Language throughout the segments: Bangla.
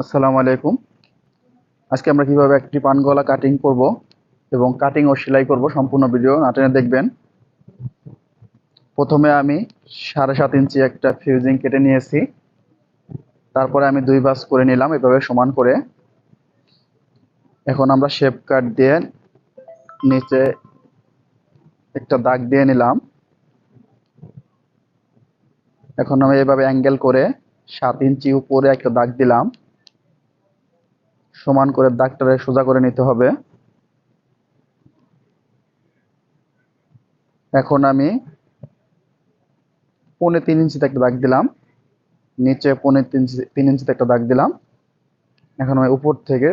আসসালামু আলাইকুম। আজকে আমরা কীভাবে একটি পান গলা কাটিং করব এবং কাটিং ও সেলাই করব সম্পূর্ণ ভিডিও নাটেনে দেখবেন। প্রথমে আমি সাড়ে সাত ইঞ্চি একটা ফিউজিং কেটে নিয়েছি। তারপরে আমি দুই বাস করে নিলাম এভাবে সমান করে। এখন আমরা শেপ কাট দিয়ে নিচে একটা দাগ দিয়ে নিলাম। এখন আমি এভাবে অ্যাঙ্গেল করে সাত ইঞ্চি উপরে একটা দাগ দিলাম। সমান করে দাগটারে সোজা করে নিতে হবে। এখন আমি পৌনে তিন ইঞ্চিতে একটা দাগ দিলাম। নিচে পৌনে তিন তিন ইঞ্চিতে একটা দাগ দিলাম। এখন আমি উপর থেকে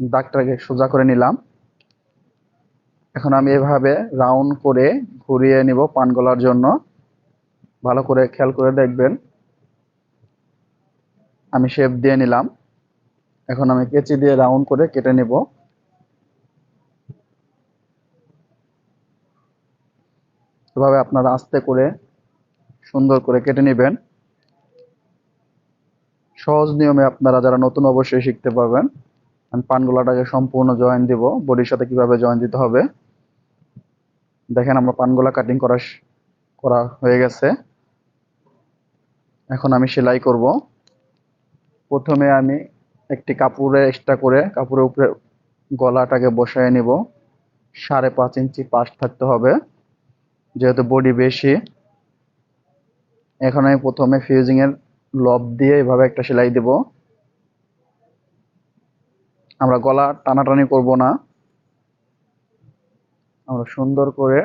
দাগটাকে সোজা করে নিলাম। এখন আমি এভাবে রাউন্ড করে ঘুরিয়ে নিব পান গলার জন্য। ভালো করে খেয়াল করে দেখবেন। আমি শেপ দিয়ে নিলাম। এখন আমি কেচি দিয়ে রাউন্ড করে কেটে নেব। এভাবে আপনারা আস্তে করে সুন্দর করে কেটে নেবেন। সহজ নিয়মে আপনারা যারা নতুন অবশ্যই শিখতে পারবেন। আমি পানগোলাটাকে সম্পূর্ণ জয়েন দিব। বডির সাথে কীভাবে জয়েন দিতে হবে। দেখেন আমরা পানগোলা কাটিং করা করা হয়ে গেছে। এখন আমি সেলাই করব। প্রথমে আমি একটি কাপড়ে এক্সট্রা করে কাপড়ের উপরে গলাটাকে বসায় নিব। সাড়ে পাঁচ ইঞ্চি পাশ থাকতে হবে। যেহেতু বডি বেশি, এখন আমি প্রথমে ফিউজিংয়ের লব দিয়ে এভাবে একটা সেলাই দেব। আমরা গলা টানাটানি করব না। আমরা সুন্দর করে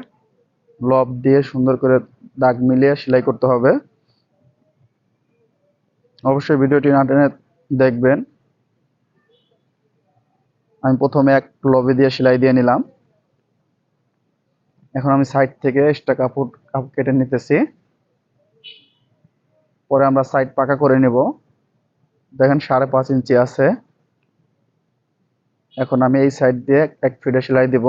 লব দিয়ে সুন্দর করে দাগ মিলিয়ে সেলাই করতে হবে। অবশ্যই ভিডিওটি না টেনে দেখবেন। আমি প্রথমে এক লবে দিয়ে সেলাই দিয়ে নিলাম। এখন আমি সাইড থেকে এক্সট্রা কাপড় কাপড় কেটে নিতেছি। পরে আমরা সাইড পাকা করে নেব। দেখেন সাড়ে পাঁচ ইঞ্চি আছে। এখন আমি এই সাইড দিয়ে এক ফিটে সেলাই দিব।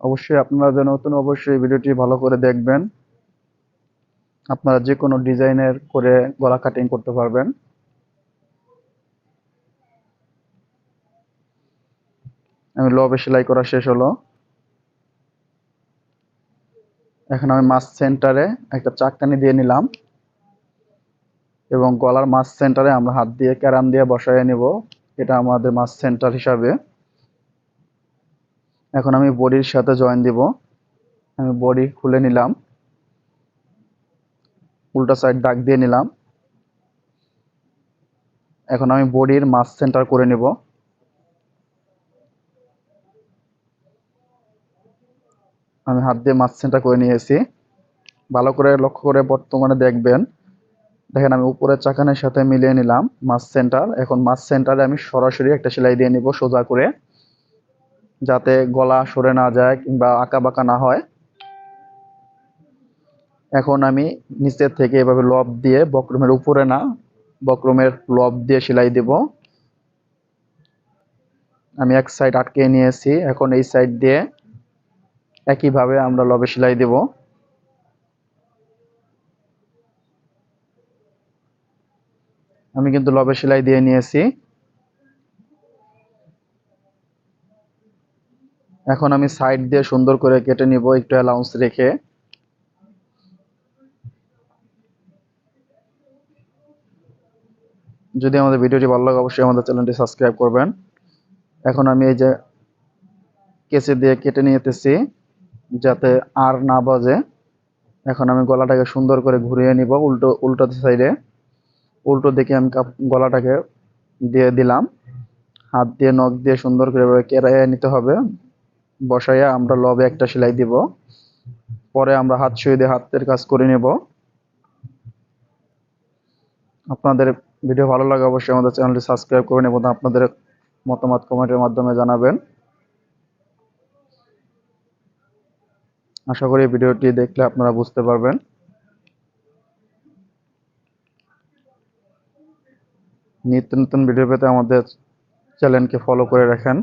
অবশ্যই আপনারা যেন নতুন, অবশ্যই ভিডিওটি ভালো করে দেখবেন। আপনারা যে কোনো ডিজাইনের করে গলা কাটিং করতে পারবেন। আমি লবে সেলাই করা শেষ হলো। এখন আমি মাছ সেন্টারে একটা চাককানি দিয়ে নিলাম। এবং গলার মাছ সেন্টারে আমরা হাত দিয়ে ক্যারাম দিয়ে বসায় নিব। এটা আমাদের মাছ সেন্টার হিসাবে। এখন আমি বডির সাথে জয়েন দিব। আমি বডি খুলে নিলাম। উল্টা সাইড দাগ দিয়ে নিলাম। এখন আমি বডির মাছ সেন্টার করে নিব। আমি হাত দিয়ে মাছ সেন্টার করে নিয়েছি। ভালো করে লক্ষ্য করে বর্তমানে দেখবেন। দেখেন আমি উপরের চাকানের সাথে মিলিয়ে নিলাম মাছ সেন্টার। এখন মাছ সেন্টারে আমি সরাসরি একটা সেলাই দিয়ে নিব সোজা করে। যাতে গলা সরে না যায় কিংবা আঁকা বাঁকা না হয়। এখন আমি নিচের থেকে এভাবে লব দিয়ে বক্রমের উপরে না, বক্রমের লব দিয়ে সেলাই দেব। আমি এক সাইড আটকে নিয়েছি। এখন এই সাইড দিয়ে একইভাবে আমরা লবে সেলাই দেব। আমি কিন্তু লবে সেলাই দিয়ে নিয়েছি। এখন আমি সাইড দিয়ে সুন্দর করে কেটে নিব একটু অ্যালাউন্স রেখে। যদি আমাদের ভিডিওটি ভালো লাগে, অবশ্যই আমাদের চ্যানেলটি সাবস্ক্রাইব করবেন। এখন আমি এই যে কেসে দিয়ে কেটে নিতেছি। যাতে আর না বাজে। এখন আমি গলাটাকে সুন্দর করে ঘুরিয়ে নিব উল্টো উল্টো সাইডে উল্টো দিকে আমি গলাটাকে দিয়ে দিলাম। হাত দিয়ে, নখ দিয়ে সুন্দর করে কেরাইয়ে নিতে হবে। বসাইয়া আমরা লবে একটা সেলাই দিব। পরে আমরা হাত শুয়ে দিয়ে হাতের কাজ করে নেব। আপনাদের ভিডিও ভালো লাগে অবশ্যই আমাদের চ্যানেলটি সাবস্ক্রাইব করবেন এবং আপনাদের মতামত কমেন্টের মাধ্যমে জানাবেন। আশা করি ভিডিওটি দেখলে আপনারা বুঝতে পারবেন। নিত্য নতুন ভিডিও পেতে আমাদের চ্যানেলকে ফলো করে রাখেন।